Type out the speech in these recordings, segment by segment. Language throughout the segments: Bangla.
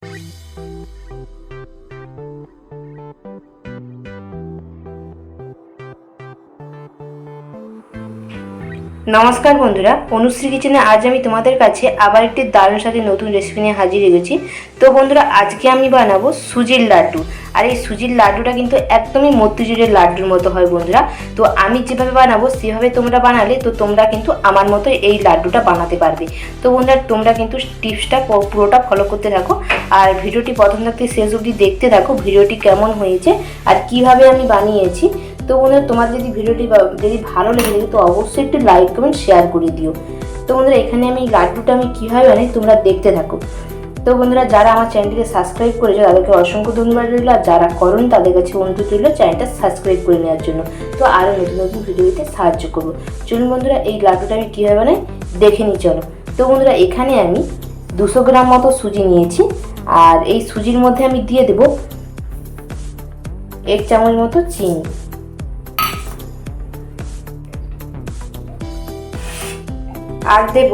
Thank you. নমস্কার বন্ধুরা, অনুশ্রী কিচেনে আজ আমি তোমাদের কাছে আবার একটি দারুণ সাথে নতুন রেসিপি নিয়ে হাজির হয়েছি। তো বন্ধুরা, আজকে আমি বানাবো সুজির লাড্ডু। আর এই সুজির লাড্ডুটা কিন্তু একদমই মতিচুরের লাড্ডুর মতো হয় বন্ধুরা। তো আমি যেভাবে বানাবো, সেভাবে তোমরা বানালে তো তোমরা কিন্তু আমার মতো এই লাড্ডুটা বানাতে পারবে। তো বন্ধুরা, তোমরা কিন্তু টিপসটা পুরোটা ফলো করতে থাকো। আর ভিডিওটি প্রথম থাকতে শেষ অবধি দেখতে থাকো, ভিডিওটি কেমন হয়েছে আর কীভাবে আমি বানিয়েছি। তো বন্ধুরা, তোমার যদি ভিডিওটি যদি ভালো লেগে থাকে, তো অবশ্যই একটু লাইক কমেন্ট শেয়ার করে দিও। তো বন্ধুরা, এখানে আমি লাড্ডুটা আমি কীভাবে বানাই তোমরা দেখতে থাকো। তো বন্ধুরা, যারা আমার চ্যানেলটিকে সাবস্ক্রাইব করেছে, তাদেরকে অসংখ্য ধন্যবাদ রইল। আর যারা করুন, তাদের কাছে অনুরোধ রইল চ্যানেলটা সাবস্ক্রাইব করে নেওয়ার জন্য। তো আরও নতুন নতুন ভিডিও দিতে সাহায্য করব। চলুন বন্ধুরা, এই লাড্ডুটা আমি কীভাবে বানাই দেখে নিই, চলো। তো বন্ধুরা, এখানে আমি দুশো গ্রাম মতো সুজি নিয়েছি। আর এই সুজির মধ্যে আমি দিয়ে দেবো এক চামচ মতো চিনি। আর দেব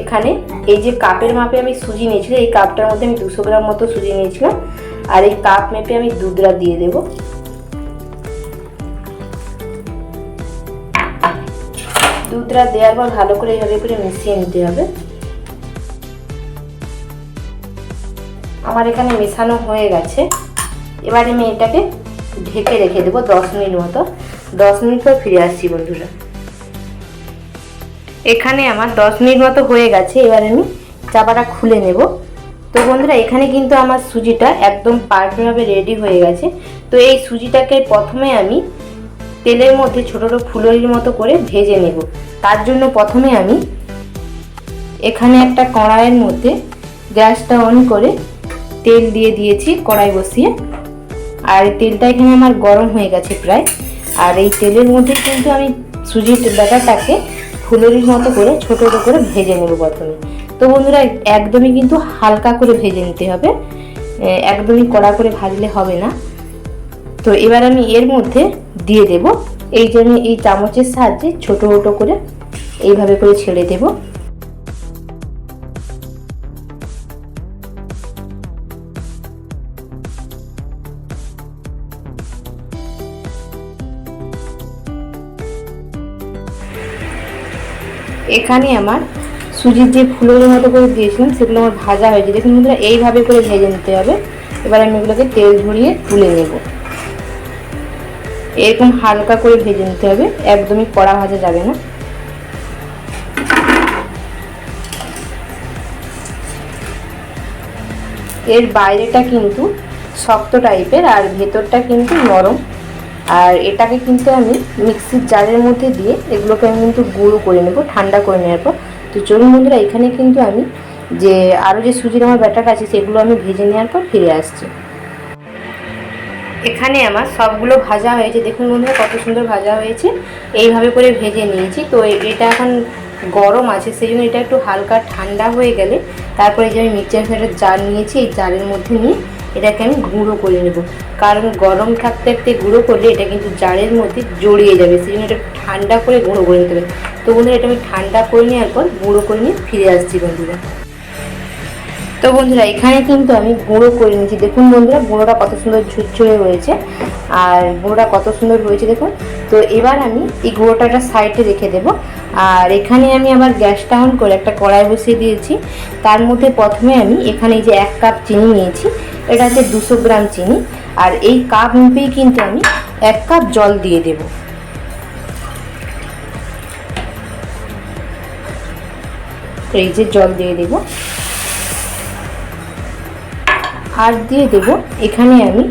এখানে এই যে কাপের মাপে আমি সুজি নিয়েছিলাম, এই কাপটার মধ্যে আমি দুশো গ্রাম মতো সুজি নিয়েছিলাম, আর এই কাপ মেপে আমি দুধরা দিয়ে দেব। দুধরা দেওয়ার পর ভালো করে এইভাবে করে মিশিয়ে নিতে হবে। আমার এখানে মেশানো হয়ে গেছে। এবার আমি এটাকে ঢেকে রেখে দেবো দশ মিনিট মতো। দশ মিনিট পর ফিরে আসছি বন্ধুরা। এখানে আমার দশ মিনিট মতো হয়ে গেছে, এবার আমি চাপাটা খুলে নেব। তো বন্ধুরা, এখানে কিন্তু আমার সুজিটা একদম পারফেক্টভাবে রেডি হয়ে গেছে। তো এই সুজিটাকে প্রথমে আমি তেলের মধ্যে ছোটো ছোটো ফুলরির মতো করে ভেজে নেব। তার জন্য প্রথমে আমি এখানে একটা কড়াইয়ের মধ্যে গ্যাসটা অন করে তেল দিয়ে দিয়েছি কড়াই বসিয়ে। আর তেলটা এখানে আমার গরম হয়ে গেছে প্রায়। আর এই তেলের মধ্যে কিন্তু আমি সুজির ব্যাটারটাকে ফুলরির মতো করে, ছোটো ছোটো করে ভেজে নেব প্রথমে। তো বন্ধুরা, একদমই কিন্তু হালকা করে ভেজে নিতে হবে। একদমই কড়া করে ভাজলে হবে না। তো এবার আমি এর মধ্যে দিয়ে দেব। এই যে আমি এই চামচের সাহায্যে ছোটো ছোটো করে এইভাবে করে ছেড়ে দেব। এখানে আমার সুজির যে ফুলের মতো করে দিয়েছিলাম, সেগুলো আমার ভাজা হয়েছে। দেখুন বন্ধুরা, এইভাবে করে ভেজে নিতে হবে। এবার আমি এগুলোকে তেল ঝরিয়ে তুলে নেব। এরকম হালকা করে ভেজে নিতে হবে। একদমই কড়া ভাজা যাবে না। এর বাইরেটা কিন্তু শক্ত টাইপের আর ভেতরটা কিন্তু নরম। আর এটাকে কিন্তু আমি মিক্সির জারের মধ্যে দিয়ে এগুলোকে আমি কিন্তু গুঁড়ো করে নেব, ঠান্ডা করে নেওয়ার পর। তো চলুন বন্ধুরা, এখানে কিন্তু আমি যে আরও যে সুজির আমার ব্যাটার আছে, সেগুলো আমি ভেজে নেওয়ার পর ফিরে আসছি। এখানে আমার সবগুলো ভাজা হয়েছে। দেখুন বন্ধুরা, কত সুন্দর ভাজা হয়েছে। এইভাবে করে ভেজে নিয়েছি। তো এটা এখন গরম আছে, সেই জন্য এটা একটু হালকা ঠান্ডা হয়ে গেলে তারপরে যে আমি মিক্সচার ফেটার জার নিয়েছি, এই জারের মধ্যে নিয়ে এটাকে আমি গুঁড়ো করে নেব। কারণ গরম থাকতে থাকতে গুঁড়ো করলে এটা কিন্তু জারের মধ্যে জড়িয়ে যাবে সেই জন্য এটা ঠান্ডা করে গুঁড়ো করে নিতে হবে। তো বন্ধুরা, এটা আমি ঠান্ডা করে নেওয়ার পর গুঁড়ো করে নিয়ে ফিরে আসছি বন্ধুরা। তো বন্ধুরা, এখানে কিন্তু আমি গুঁড়ো করে নিয়েছি। দেখুন বন্ধুরা, গুঁড়োটা কত সুন্দর ঝুরঝুরে হয়েছে। আর গুঁড়োটা কত সুন্দর হয়েছে দেখুন। তো এবার আমি এই গুঁড়োটা একটা সাইডে রেখে দেব। আর এখানে আমি আবার গ্যাসটা অন করে একটা কড়াই বসিয়ে দিয়েছি। তার মধ্যে প্রথমে আমি এখানে যে এক কাপ চিনি নিয়েছি। এটা হচ্ছে দুশো গ্রাম চিনি। আর এই কাপ মেপেই কিন্তু আমি এক কাপ জল দিয়ে দেব। এই যে জল দিয়ে দেবো। আর দিয়ে দেব, এখানে আমি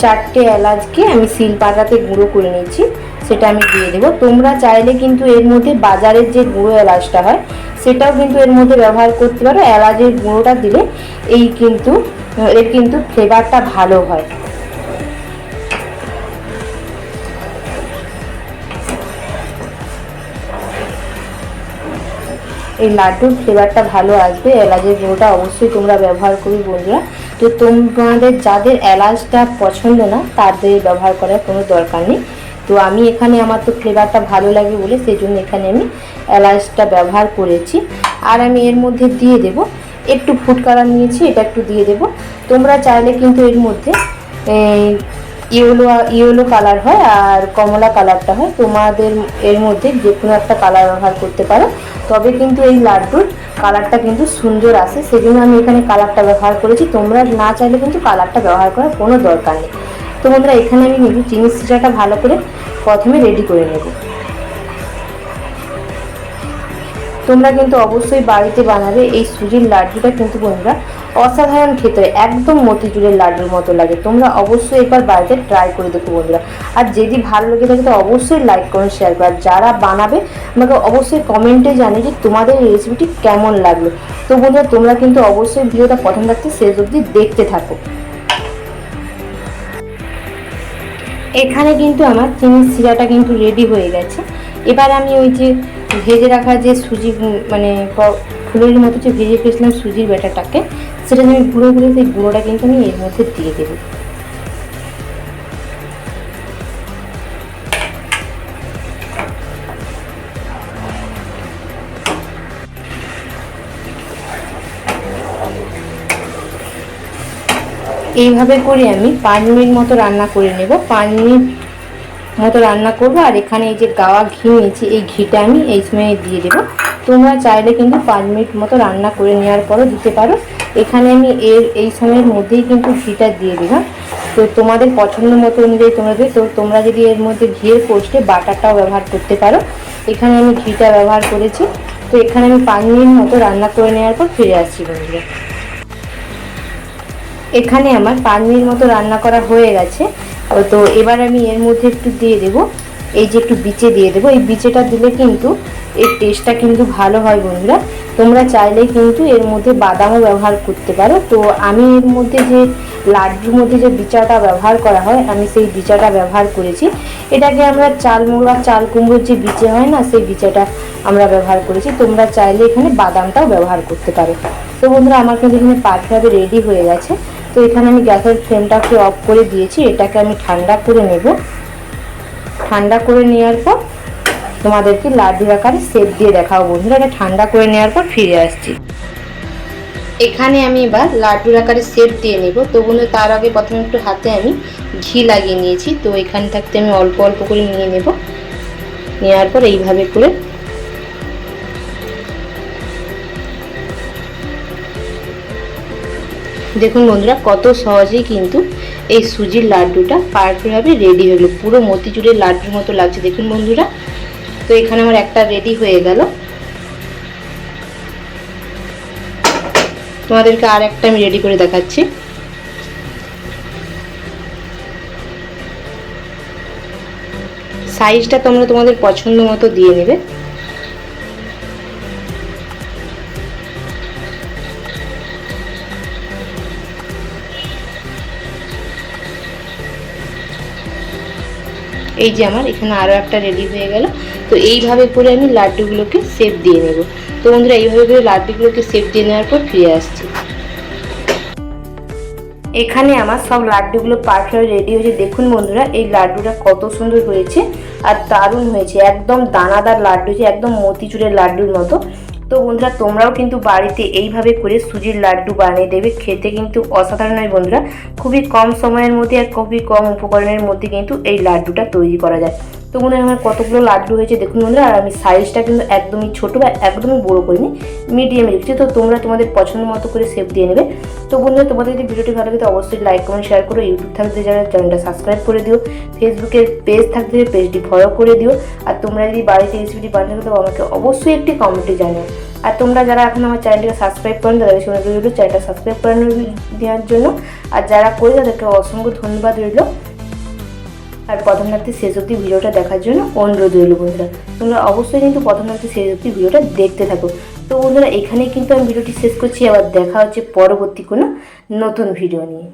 চারটে এলাচকে আমি শিল পাতাতে গুঁড়ো করে নিয়েছি, সেটা আমি দিয়ে দেবো। তোমরা চাইলে কিন্তু এর মধ্যে বাজারের যে গুঁড়ো এলাচটা হয় সেটাও কিন্তু এর মধ্যে ব্যবহার করতে পারো। এলাচের গুঁড়োটা দিলে এই কিন্তু, এর কিন্তু ফ্লেভারটা ভালো হয়। এই লাড্ডুর ফ্লেভারটা ভালো আসবে। এলাচের গুঁড়োটা অবশ্যই তোমরা ব্যবহার করবে বন্ধুরা। তো তোমাদের যাদের এলাচটা পছন্দ না, তাদের ব্যবহার করার কোনো দরকার নেই। তো আমি এখানে আমার তো ফ্লেভারটা ভালো লাগে বলে সেই জন্য এখানে আমি এলাচটা ব্যবহার করেছি। আর আমি এর মধ্যে দিয়ে দেব একটু ফুড কালার নিয়েছি, এটা একটু দিয়ে দেবো। তোমরা চাইলে কিন্তু এর মধ্যে ইয়েলো ইয়েলো কালার হয় আর কমলা কালারটা হয়। তোমাদের এর মধ্যে যে কোনো একটা কালার ব্যবহার করতে পারো। তবে কিন্তু এই লাড্ডুর কালারটা কিন্তু সুন্দর আসে। সেজন্য আমি এখানে কালারটা ব্যবহার করেছি। তোমরা না চাইলে কিন্তু কালারটা ব্যবহার করার কোনো দরকার নেই। তো বন্ধুরা, এখানে আমি কিন্তু চিনি সিরাটা ভালো করে প্রথমে রেডি করে নেব। তোমরা কিন্তু অবশ্যই বাড়িতে বানাবে এই সুজির লাড্ডুটা কিন্তু বন্ধুরা অসাধারণ হয় একদম মতিচুরের লাড্ডুর মতো লাগে। তোমরা অবশ্যই একবার বাড়িতে ট্রাই করে দেখো বন্ধুরা। আর যদি ভালো লেগে থাকে তো অবশ্যই লাইক করুন শেয়ার করো। আর যারা বানাবে, আমাকে অবশ্যই কমেন্টে জানিয়ে যে তোমাদের এই রেসিপিটি কেমন লাগল। তো বন্ধুরা, তোমরা কিন্তু অবশ্যই ভিডিওটা প্রথম রাখতে শেষ অবধি দেখতে থাকো। এখানে কিন্তু আমার চিনির শিরাটা কিন্তু রেডি হয়ে গেছে। এবার আমি ওই যে ভেজে রাখা যে সুজি মানে ফুলের মতো যে ভেজে ফেসলাম সুজির ব্যাটারটাকে, সেটা আমি গুঁড়ো করে সেই গুঁড়োটা কিন্তু আমি এর মধ্যে দিয়ে দেবো। এইভাবে করে আমি পাঁচ মিনিট মতো রান্না করে নেব। পাঁচ মিনিট মতো রান্না করব আর এখানে এই যে গাওয়া ঘি নিয়েছি, এই ঘিটা আমি এই সময় দিয়ে দেবো। তোমরা চাইলে কিন্তু পাঁচ মিনিট মতো রান্না করে নেওয়ার পরও দিতে পারো। এখানে আমি এর, এই সময়ের মধ্যেই কিন্তু ঘিটা দিয়ে দিলাম। তো তোমাদের পছন্দ মতো অনুযায়ী তোমরা তো তোমরা যদি এর মধ্যে ঘিয়ের পোস্টে বাটারটাও ব্যবহার করতে পারো। এখানে আমি ঘিটা ব্যবহার করেছি। তো এখানে আমি পাঁচ মিনিট মতো রান্না করে নেওয়ার পর ফিরে আসছি বন্ধুরা। এখানে আমার মিনিট মতো রান্না করা হয়ে গেছে। তো এবার আমি এর মধ্যে একটু দিয়ে দেবো। এই যে একটু বিচে দিয়ে দেবো। এই বিচেটা দিলে কিন্তু এর টেস্টটা কিন্তু ভালো হয় বন্ধুরা। তোমরা চাইলে কিন্তু এর মধ্যে বাদামও ব্যবহার করতে পারো। তো আমি এর মধ্যে যে লাড্ডুর মধ্যে যে বিচাটা ব্যবহার করা হয়, আমি সেই বিচাটা ব্যবহার করেছি। এটাকে আমরা চাল মোড়া চাল কুমড়োর যে বিচে হয় না, সেই বিচাটা আমরা ব্যবহার করেছি। তোমরা চাইলে এখানে বাদামটাও ব্যবহার করতে পারো। তো বন্ধুরা, আমার কিন্তু এখানে পারফেক্টভাবে রেডি হয়ে গেছে। তো এখানে আমি গ্যাসের ফ্লেমটাকে অফ করে দিয়েছি, এটাকে আমি ঠান্ডা করে নেব। ঠান্ডা করে নেওয়ার পর তোমাদেরকে লাড্ডুর আকারে সেপ দিয়ে দেখাবো বন্ধুরা, এটা ঠান্ডা করে নেওয়ার পর ফিরে আসছি। এখানে আমি এবার লাড্ডুর আকারে সেপ দিয়ে নেব। তো বন্ধু তার আগে প্রথমে একটু হাতে আমি ঘি লাগিয়ে নিয়েছি। তো এখান থাকতে আমি অল্প অল্প করে নিয়ে নেব। নেওয়ার পর এইভাবে করে দেখুন বন্ধুরা, কত সহজেই কিন্তু এই সুজির লাড্ডুটা পারফেক্টভাবে রেডি গেলো। পুরো মতিচুরের লাড্ডুর মতো লাগছে। দেখুন বন্ধুরা, তো এখানে আমার একটা রেডি হয়ে গেল। তোমাদেরকে আর একটা আমি রেডি করে দেখাচ্ছি। সাইজটা তোমরা তোমাদের পছন্দ মতো দিয়ে নেবে। এই যে আমার, এখানে আরও একটা রেডি হয়ে গেল। তো এইভাবে করে আমি লাড্ডুগুলোকে সেপ দিয়ে নেব। তো বন্ধুরা, এইভাবে করে লাড্ডুগুলোকে সেপ দিয়ে নেওয়ার পর ফিরে আসছি। এখানে আমার সব লাড্ডুগুলো পারফেক্ট রেডি হয়েছে। দেখুন বন্ধুরা, এই লাড্ডুটা কত সুন্দর হয়েছে আর দারুণ হয়েছে। একদম দানাদার লাড্ডু হয়েছে একদম মতিচুরের লাড্ডুর মতো। তো বন্ধুরা, তোমরাও কিন্তু বাড়িতে এইভাবে করে সুজির লাড্ডু বানিয়ে দেবে। খেতে কিন্তু অসাধারণ হয় বন্ধুরা। খুবই কম সময়ের মধ্যে আর খুবই কম উপকরণের মধ্যে কিন্তু এই লাড্ডুটা তৈরি করা যায়। তো বন্ধুরা আমার কতগুলো লাড্ডু হয়েছে দেখুন বন্ধুরা, আর আমি সাইজটা কিন্তু একদমই ছোটো বা একদমই বড়ো করিনি মিডিয়ামে রেখেছি তো তোমরা তোমাদের পছন্দ মতো করে সেভ দিয়ে নেবে। তো বন্ধুরা, তোমাদের যদি ভিডিওটি ভালো লাগে, তো অবশ্যই লাইক কমেন্ট শেয়ার করো। ইউটিউব থাকতে যারা চ্যানেলটা সাবস্ক্রাইব করে দিও। ফেসবুকের পেজ থাকতে পেজটি ফলো করে দিও। আর তোমরা যদি বাড়িতে রেসিপিটি বানাতে তো আমাকে অবশ্যই একটি কমেন্টে জানিও। আর তোমরা যারা এখন আমার চ্যানেলটিকে সাবস্ক্রাইব করেন তাদের সঙ্গে চ্যানেলটা সাবস্ক্রাইব করে দেওয়ার জন্য। আর যারা করে তাদেরকে অসংখ্য ধন্যবাদ রইল। আর প্রথম রাত্রি শেষ অব্দি ভিডিওটা দেখার জন্য অনুরোধ রইল বন্ধুরা। তোমরা অবশ্যই কিন্তু প্রথম রাত্রি শেষ অব্দি ভিডিওটা দেখতে থাকো। তো বন্ধুরা, এখানেই কিন্তু আমি ভিডিওটি শেষ করছি। আবার দেখা হচ্ছে পরবর্তী কোনো নতুন ভিডিও নিয়ে।